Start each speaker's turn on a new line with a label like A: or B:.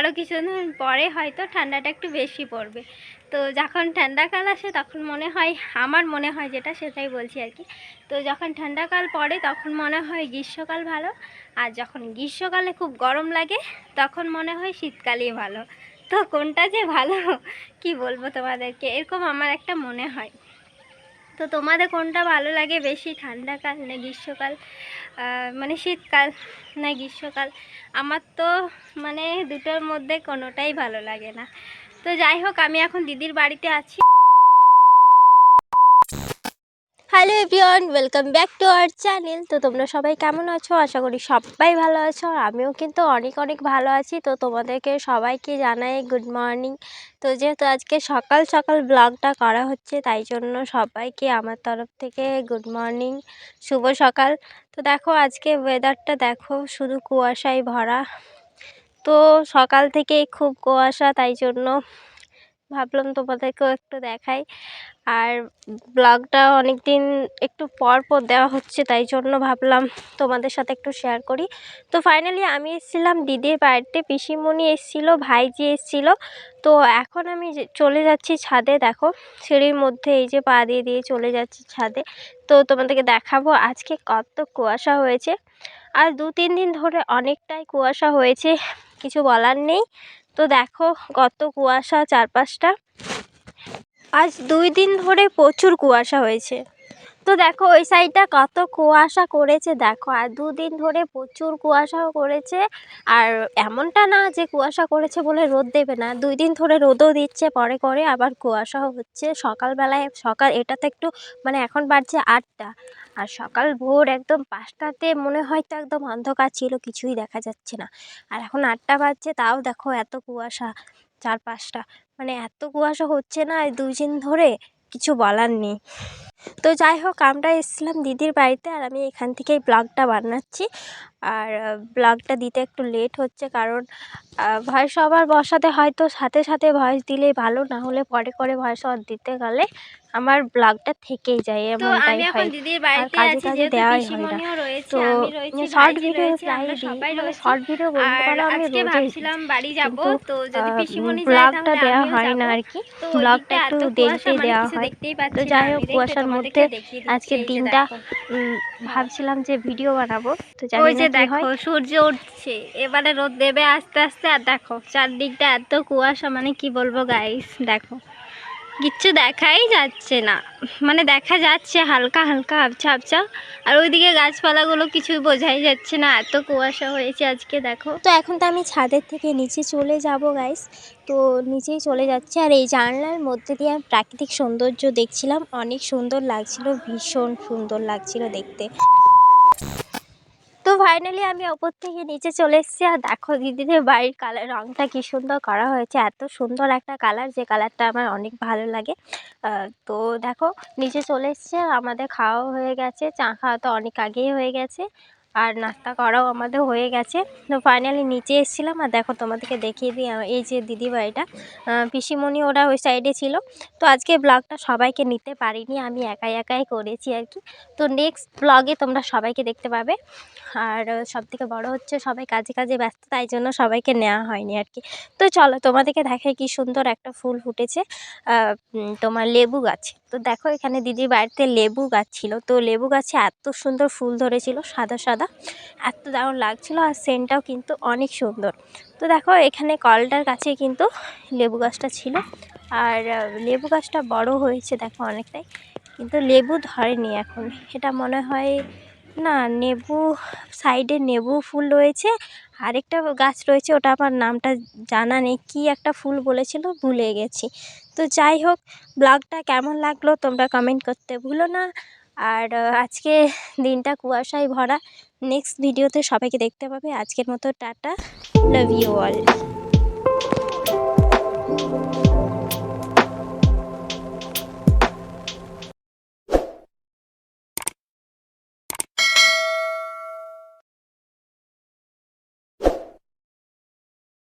A: আরও কিছুদিন পরে হয়তো ঠান্ডাটা একটু বেশি পড়বে। তো যখন ঠান্ডাকাল আসে তখন মনে হয়, আমার মনে হয় যেটা সেটাই বলছি আর কি। তো যখন ঠান্ডাকাল পড়ে তখন মনে হয় গ্রীষ্মকাল ভালো। আর যখন গ্রীষ্মকালে খুব গরম লাগে তখন মনে হয় শীতকালই ভালো। তো কোনটা যে ভালো, কি বলব তোমাদেরকে? এরকম আমার একটা মনে হয়। তো তোমাদের কোনটা ভালো লাগে? বেশি ঠান্ডাকাল না গ্রীষ্মকাল? মানে শীতকাল না গ্রীষ্মকাল? আমার তো মানে দুটোর মধ্যে কোনোটাই ভালো লাগে না। তো যাই হোক, আমি এখন দিদির বাড়িতে আছি। Hello everyone, welcome back to our channel. তো তোমরা সবাই কেমন আছো? আশা করি সবাই ভালো আছো। আর আমিও কিন্তু অনেক অনেক ভালো আছি। তো তোমাদেরকে সবাইকে জানাই গুড মর্নিং তো যেহেতু আজকে সকাল সকাল ব্লগটা করা হচ্ছে, তাই জন্য সবাইকে আমার তরফ থেকে গুড মর্নিং শুভ সকাল। তো দেখো আজকে ওয়েদারটা দেখো, শুধু কুয়াশায় ভরা। তো সকাল থেকেই খুব কুয়াশা, তাই জন্য ভাবলাম তোমাদেরকেও একটু দেখাই। আর ব্লগটা অনেক দিন একটু পর পর দেওয়া হচ্ছে, তাই জন্য ভাবলাম তোমাদের সাথে একটু শেয়ার করি। তো ফাইনালি আমি এসেছিলাম দিদির বাড়িতে, পিসিমণি এসেছিল, ভাইজি এসেছিল। তো এখন আমি চলে যাচ্ছি ছাদে, দেখো সিঁড়ির মধ্যে এই যে পা দিয়ে দিয়ে চলে যাচ্ছি ছাদে। তো তোমাদেরকে দেখাবো আজকে কত কুয়াশা হয়েছে। আর দু তিন দিন ধরে অনেকটাই কুয়াশা হয়েছে, কিছু বলার নেই। তো দেখো কত কুয়াশা চারপাশটা। আজ দুই দিন ধরে প্রচুর কুয়াশা হয়েছে। তো দেখো ওই সাইডটা কত কুয়াশা করেছে, দেখো। আর দুদিন ধরে প্রচুর কুয়াশাও করেছে। আর এমনটা না যে কুয়াশা করেছে বলে রোদ দেবে না। দুই দিন ধরে রোদও দিচ্ছে, পরে করে আবার কুয়াশাও হচ্ছে। সকালবেলায়, সকাল এটা তো একটু মানে এখন বাজছে আটটা। আর সকাল ভোর একদম পাঁচটাতে মনে হয় তো একদম অন্ধকার ছিল, কিছুই দেখা যাচ্ছে না। আর এখন আটটা বাজছে, তাও দেখো এত কুয়াশা, চার পাঁচটা। মানে এত কুয়াশা হচ্ছে না দুই দিন ধরে, কিছু বলার নেই। তো যাই হোক আমরা এসেছিলাম দিদির বাড়িতে আর আমি এখান থেকেই ব্লগটা বানাচ্ছি। আর ব্লগটা দিতে একটু লেট হচ্ছে কারণ ভয়েস ওভার বসাতে হয়তো সাথে সাথে ভয়েস দিলেই ভালো না হলে পরে করে ভয়েস ওভার দিতে গেলে আমার ব্লগটা থেকেই যায় এমনটাই হয়।
B: বাড়িতে
A: কাজে কাজে দেওয়াই হয় না। তো শর্ট ভিডিও প্রায় দিই
B: সবাই
A: মানে শর্ট ভিডিও বলতে পারো আমি রোজই দিই।
B: ভাবছিলাম বাড়ি যাব
A: কিন্তু,
B: তো যদি
A: আহ, ব্লগটা দেওয়া হয় না আর কি। ব্লগটা একটু
B: কুয়াশা মানে
A: দেওয়া হয়। তো যাই হোক কুয়াশার মধ্যে আজকের দিনটা ভাবছিলাম যে ভিডিও বানাবো তো
B: ওই
A: জানি
B: যে
A: না কি হয়
B: দেখো সূর্য উঠছে। এবারে রোদ দেবে আস্তে আস্তে আর দেখো চারদিকটা এত কুয়াশা মানে কি বলব গাইস দেখো। কিচ্ছু দেখাই যাচ্ছে না। মানে দেখা যাচ্ছে হালকা হালকা আবছা আবছা। আর ওইদিকে গাছপালাগুলো কিছু বোঝাই যাচ্ছে না এত কুয়াশা হয়েছে আজকে দেখো।
A: তো এখন তো আমি ছাদের থেকে নিচে চলে যাব গাইস তো নিচেই চলে যাচ্ছে আর এই জানলার মধ্যে দিয়ে আমি প্রাকৃতিক সৌন্দর্য দেখছিলাম। অনেক সুন্দর লাগছিল ভীষণ সুন্দর লাগছিল দেখতে। তো ফাইনালি আমি ওপর থেকে নিচে চলে এসেছি। আর দেখো দিদিদের বাড়ির কালার রঙটা কি সুন্দর করা হয়েছে। এত সুন্দর একটা কালার যে কালারটা আমার অনেক ভালো লাগে। তো দেখো, নিচে চলে এসছে। আমাদের খাওয়া হয়ে গেছে। চা খাওয়া তো অনেক আগেই হয়ে গেছে। আর নাস্তা করাও আমাদের হয়ে গেছে। তো ফাইনালি নিচে এসেছিলাম আর দেখো তোমাদেরকে দেখিয়ে দিই এই যে দিদি বাড়িটা পিসিমণি ওরা ওই সাইডে ছিল। তো আজকে ব্লগটা সবাইকে নিতে পারিনি, আমি একাই একাই করেছি আর কি। তো নেক্সট ব্লগে তোমরা সবাইকে দেখতে পাবে। আর সব থেকে বড়ো হচ্ছে সবাই কাজে কাজে ব্যস্ত, তাই জন্য সবাইকে নেওয়া হয়নি আর কি। তো চলো তোমাদেরকে দেখাই কি সুন্দর একটা ফুল ফুটেছে তোমার লেবু গাছ। তো দেখো এখানে দিদির বাড়িতে লেবু গাছ ছিল। তো লেবু গাছে এত সুন্দর ফুল ধরেছিল, সাদা সাদা। এত দারুণ লাগছিল আর সেন্টটাও কিন্তু অনেক সুন্দর। তো দেখো এখানে কলটার কাছে কিন্তু লেবু গাছটা ছিল। আর লেবু গাছটা বড় হয়েছে দেখো অনেকটাই। কিন্তু লেবু ধরেনি এখন। এটা মনে হয় না, নেবু সাইডে নেবু ফুল রয়েছে। আরেকটা গাছ রয়েছে, ওটা আমার নামটা জানা নেই। কী একটা ফুল বলেছিল, ভুলে গেছি। তো যাই হোক, ব্লগটা কেমন লাগল তোমরা কমেন্ট করতে ভুলো না। আর আজকে দিনটা কুয়াশায় ভরা। নেক্সট ভিডিওতে সবাইকে দেখতে পাবে। আজকের মতো টাটা। Love you all